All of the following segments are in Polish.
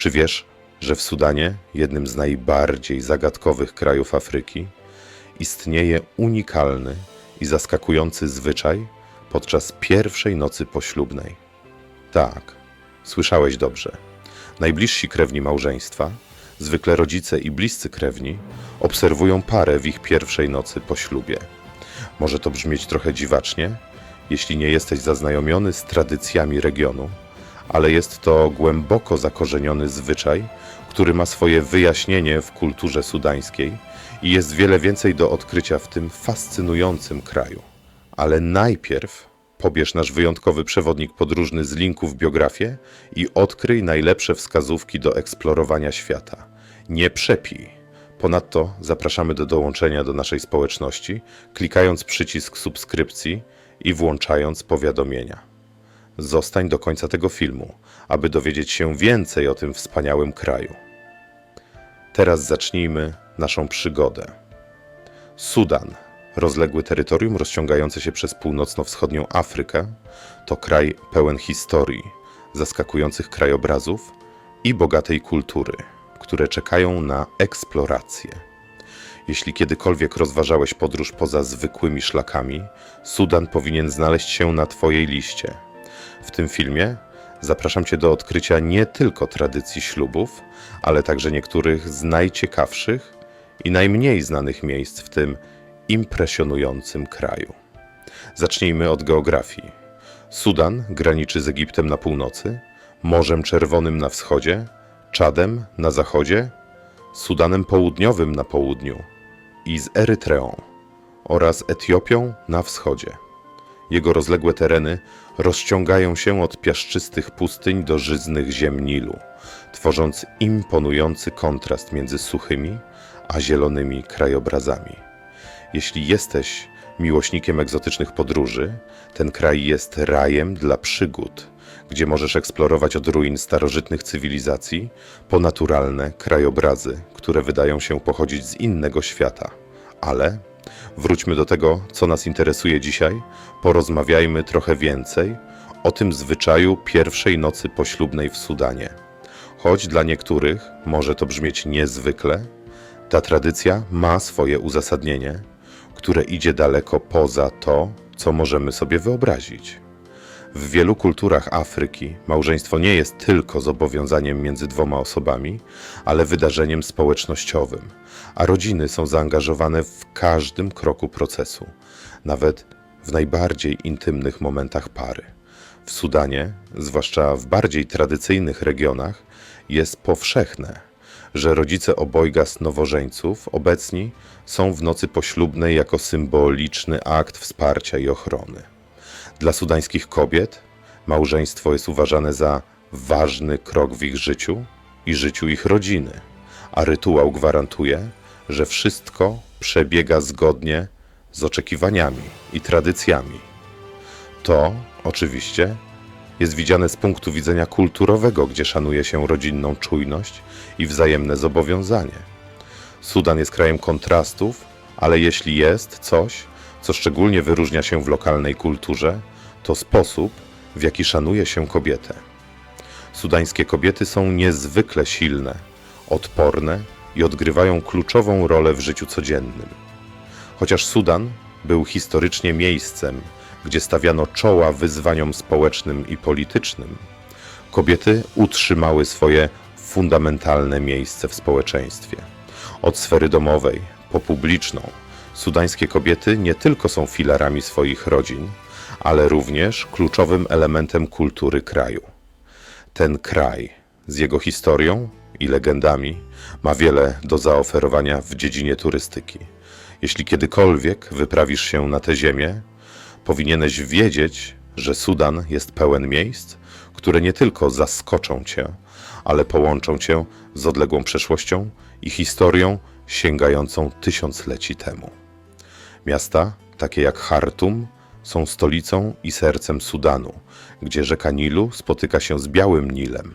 Czy wiesz, że w Sudanie, jednym z najbardziej zagadkowych krajów Afryki, istnieje unikalny i zaskakujący zwyczaj podczas pierwszej nocy poślubnej? Tak, słyszałeś dobrze. Najbliżsi krewni małżeństwa, zwykle rodzice i bliscy krewni, obserwują parę w ich pierwszej nocy po ślubie. Może to brzmieć trochę dziwacznie, jeśli nie jesteś zaznajomiony z tradycjami regionu, ale jest to głęboko zakorzeniony zwyczaj, który ma swoje wyjaśnienie w kulturze sudańskiej i jest wiele więcej do odkrycia w tym fascynującym kraju. Ale najpierw pobierz nasz wyjątkowy przewodnik podróżny z linku w biografię i odkryj najlepsze wskazówki do eksplorowania świata. Nie przepij. Ponadto zapraszamy do dołączenia do naszej społeczności, klikając przycisk subskrypcji i włączając powiadomienia. Zostań do końca tego filmu, aby dowiedzieć się więcej o tym wspaniałym kraju. Teraz zacznijmy naszą przygodę. Sudan, rozległe terytorium rozciągające się przez północno-wschodnią Afrykę, to kraj pełen historii, zaskakujących krajobrazów i bogatej kultury, które czekają na eksplorację. Jeśli kiedykolwiek rozważałeś podróż poza zwykłymi szlakami, Sudan powinien znaleźć się na Twojej liście. W tym filmie zapraszam Cię do odkrycia nie tylko tradycji ślubów, ale także niektórych z najciekawszych i najmniej znanych miejsc w tym impresjonującym kraju. Zacznijmy od geografii. Sudan graniczy z Egiptem na północy, Morzem Czerwonym na wschodzie, Czadem na zachodzie, Sudanem Południowym na południu i z Erytreą oraz Etiopią na wschodzie. Jego rozległe tereny rozciągają się od piaszczystych pustyń do żyznych ziem Nilu, tworząc imponujący kontrast między suchymi a zielonymi krajobrazami. Jeśli jesteś miłośnikiem egzotycznych podróży, ten kraj jest rajem dla przygód, gdzie możesz eksplorować od ruin starożytnych cywilizacji po naturalne krajobrazy, które wydają się pochodzić z innego świata. Ale wróćmy do tego, co nas interesuje dzisiaj, porozmawiajmy trochę więcej o tym zwyczaju pierwszej nocy poślubnej w Sudanie. Choć dla niektórych może to brzmieć niezwykle, ta tradycja ma swoje uzasadnienie, które idzie daleko poza to, co możemy sobie wyobrazić. W wielu kulturach Afryki małżeństwo nie jest tylko zobowiązaniem między dwoma osobami, ale wydarzeniem społecznościowym, a rodziny są zaangażowane w każdym kroku procesu, nawet w najbardziej intymnych momentach pary. W Sudanie, zwłaszcza w bardziej tradycyjnych regionach, jest powszechne, że rodzice obojga z nowożeńców obecni są w nocy poślubnej jako symboliczny akt wsparcia i ochrony. Dla sudańskich kobiet małżeństwo jest uważane za ważny krok w ich życiu i życiu ich rodziny, a rytuał gwarantuje, że wszystko przebiega zgodnie z oczekiwaniami i tradycjami. To, oczywiście, jest widziane z punktu widzenia kulturowego, gdzie szanuje się rodzinną czujność i wzajemne zobowiązanie. Sudan jest krajem kontrastów, ale jeśli jest coś, co szczególnie wyróżnia się w lokalnej kulturze, to sposób, w jaki szanuje się kobietę. Sudańskie kobiety są niezwykle silne, odporne i odgrywają kluczową rolę w życiu codziennym. Chociaż Sudan był historycznie miejscem, gdzie stawiano czoła wyzwaniom społecznym i politycznym, kobiety utrzymały swoje fundamentalne miejsce w społeczeństwie. Od sfery domowej po publiczną, sudańskie kobiety nie tylko są filarami swoich rodzin, ale również kluczowym elementem kultury kraju. Ten kraj z jego historią i legendami ma wiele do zaoferowania w dziedzinie turystyki. Jeśli kiedykolwiek wyprawisz się na tę ziemię, powinieneś wiedzieć, że Sudan jest pełen miejsc, które nie tylko zaskoczą cię, ale połączą cię z odległą przeszłością i historią sięgającą tysiącleci temu. Miasta, takie jak Chartum, są stolicą i sercem Sudanu, gdzie rzeka Nilu spotyka się z Białym Nilem.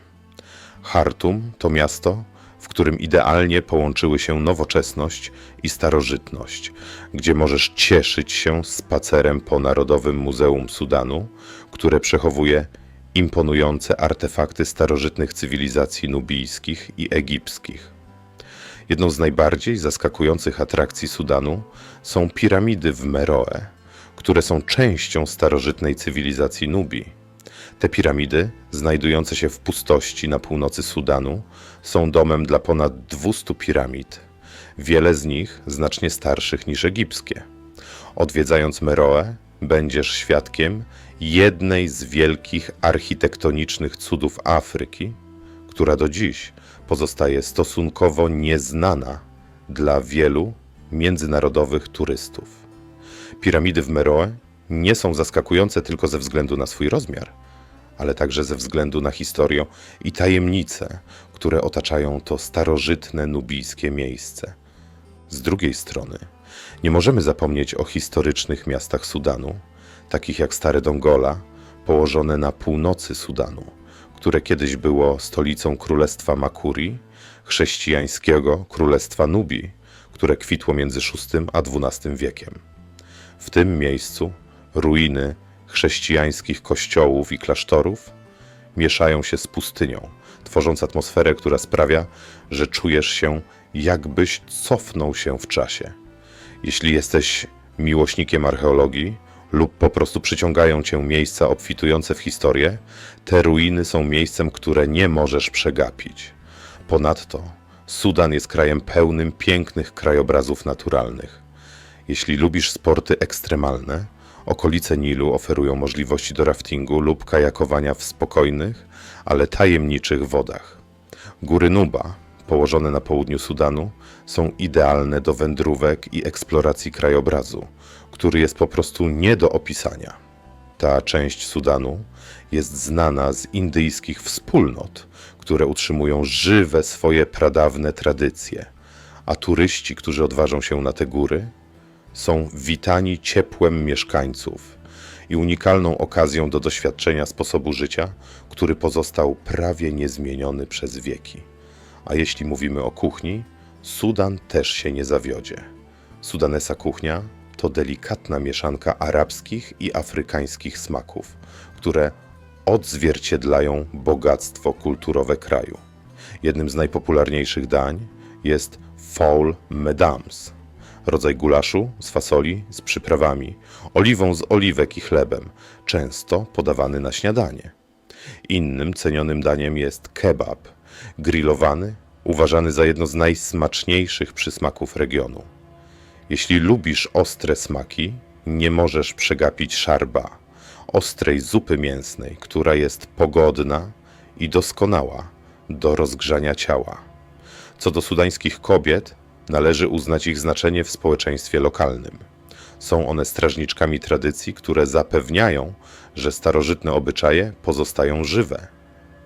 Chartum to miasto, w którym idealnie połączyły się nowoczesność i starożytność, gdzie możesz cieszyć się spacerem po Narodowym Muzeum Sudanu, które przechowuje imponujące artefakty starożytnych cywilizacji nubijskich i egipskich. Jedną z najbardziej zaskakujących atrakcji Sudanu są piramidy w Meroe, które są częścią starożytnej cywilizacji Nubii. Te piramidy, znajdujące się w pustości na północy Sudanu, są domem dla ponad 200 piramid, wiele z nich znacznie starszych niż egipskie. Odwiedzając Meroe, będziesz świadkiem jednej z wielkich architektonicznych cudów Afryki, która do dziś pozostaje stosunkowo nieznana dla wielu międzynarodowych turystów. Piramidy w Meroe nie są zaskakujące tylko ze względu na swój rozmiar, ale także ze względu na historię i tajemnice, które otaczają to starożytne nubijskie miejsce. Z drugiej strony, nie możemy zapomnieć o historycznych miastach Sudanu, takich jak Stare Dongola, położone na północy Sudanu, które kiedyś było stolicą Królestwa Makuri, chrześcijańskiego Królestwa Nubii, które kwitło między VI a XII wiekiem. W tym miejscu ruiny chrześcijańskich kościołów i klasztorów mieszają się z pustynią, tworząc atmosferę, która sprawia, że czujesz się, jakbyś cofnął się w czasie. Jeśli jesteś miłośnikiem archeologii lub po prostu przyciągają cię miejsca obfitujące w historię, te ruiny są miejscem, które nie możesz przegapić. Ponadto Sudan jest krajem pełnym pięknych krajobrazów naturalnych. Jeśli lubisz sporty ekstremalne, okolice Nilu oferują możliwości do raftingu lub kajakowania w spokojnych, ale tajemniczych wodach. Góry Nuba, położone na południu Sudanu, są idealne do wędrówek i eksploracji krajobrazu, który jest po prostu nie do opisania. Ta część Sudanu jest znana z indyjskich wspólnot, które utrzymują żywe swoje pradawne tradycje, a turyści, którzy odważą się na te góry, są witani ciepłem mieszkańców i unikalną okazją do doświadczenia sposobu życia, który pozostał prawie niezmieniony przez wieki. A jeśli mówimy o kuchni, Sudan też się nie zawiodzie. Sudanesa kuchnia to delikatna mieszanka arabskich i afrykańskich smaków, które odzwierciedlają bogactwo kulturowe kraju. Jednym z najpopularniejszych dań jest fowl medams, rodzaj gulaszu z fasoli z przyprawami, oliwą z oliwek i chlebem, często podawany na śniadanie. Innym cenionym daniem jest kebab, grillowany, uważany za jedno z najsmaczniejszych przysmaków regionu. Jeśli lubisz ostre smaki, nie możesz przegapić szarba, ostrej zupy mięsnej, która jest pogodna i doskonała do rozgrzania ciała. Co do sudańskich kobiet, należy uznać ich znaczenie w społeczeństwie lokalnym. Są one strażniczkami tradycji, które zapewniają, że starożytne obyczaje pozostają żywe.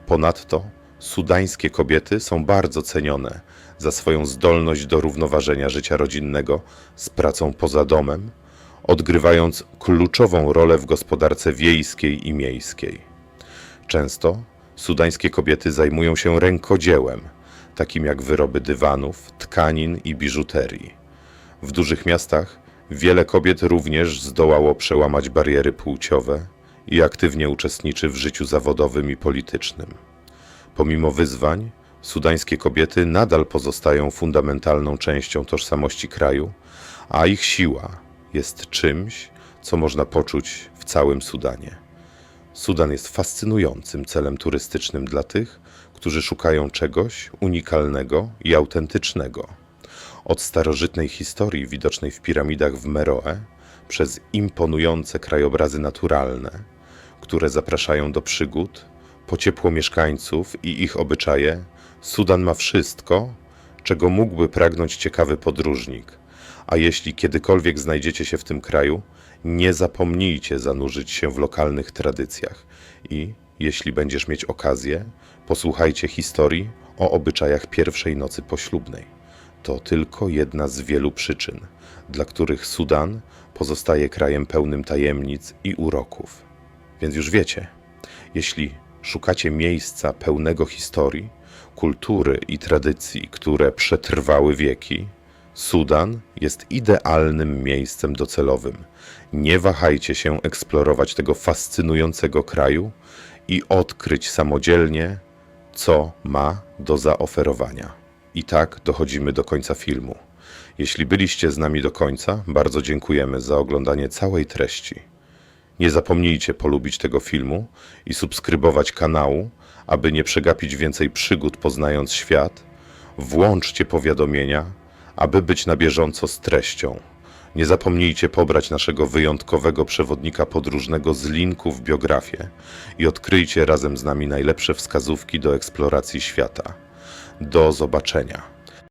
Ponadto sudańskie kobiety są bardzo cenione za swoją zdolność do równoważenia życia rodzinnego z pracą poza domem, odgrywając kluczową rolę w gospodarce wiejskiej i miejskiej. Często sudańskie kobiety zajmują się rękodziełem, takim jak wyroby dywanów, tkanin i biżuterii. W dużych miastach wiele kobiet również zdołało przełamać bariery płciowe i aktywnie uczestniczy w życiu zawodowym i politycznym. Pomimo wyzwań, sudańskie kobiety nadal pozostają fundamentalną częścią tożsamości kraju, a ich siła jest czymś, co można poczuć w całym Sudanie. Sudan jest fascynującym celem turystycznym dla tych, którzy szukają czegoś unikalnego i autentycznego. Od starożytnej historii widocznej w piramidach w Meroe, przez imponujące krajobrazy naturalne, które zapraszają do przygód, po ciepło mieszkańców i ich obyczaje, Sudan ma wszystko, czego mógłby pragnąć ciekawy podróżnik. A jeśli kiedykolwiek znajdziecie się w tym kraju, nie zapomnijcie zanurzyć się w lokalnych tradycjach i, jeśli będziesz mieć okazję, posłuchajcie historii o obyczajach pierwszej nocy poślubnej. To tylko jedna z wielu przyczyn, dla których Sudan pozostaje krajem pełnym tajemnic i uroków. Więc już wiecie, jeśli szukacie miejsca pełnego historii, kultury i tradycji, które przetrwały wieki, Sudan jest idealnym miejscem docelowym. Nie wahajcie się eksplorować tego fascynującego kraju i odkryć samodzielnie, co ma do zaoferowania. I tak dochodzimy do końca filmu. Jeśli byliście z nami do końca, bardzo dziękujemy za oglądanie całej treści. Nie zapomnijcie polubić tego filmu i subskrybować kanału, aby nie przegapić więcej przygód poznając świat. Włączcie powiadomienia, aby być na bieżąco z treścią. Nie zapomnijcie pobrać naszego wyjątkowego przewodnika podróżnego z linku w biografię i odkryjcie razem z nami najlepsze wskazówki do eksploracji świata. Do zobaczenia.